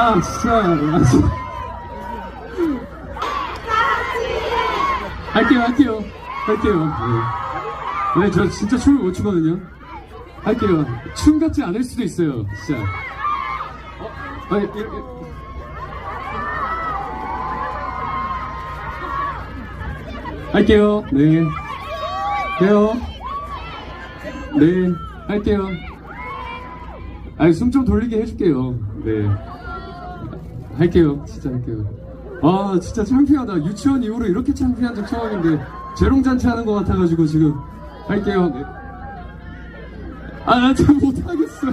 아 진짜. 할게요 할게요. 할게요. 네. 네, 저 진짜 춤을 못 추거든요. 할게요. 춤 같지 않을 수도 있어요 진짜. 어? 아니, 이- 이- 할게요. 네. 해요. 네. 할게요. 아니 숨 좀 돌리게 해줄게요. 네 할게요. 진짜 할게요. 아 진짜 창피하다. 유치원 이후로 이렇게 창피한 적 처음인데 재롱잔치 하는 것 같아가지고 지금 할게요. 네. 아나 참 못하겠어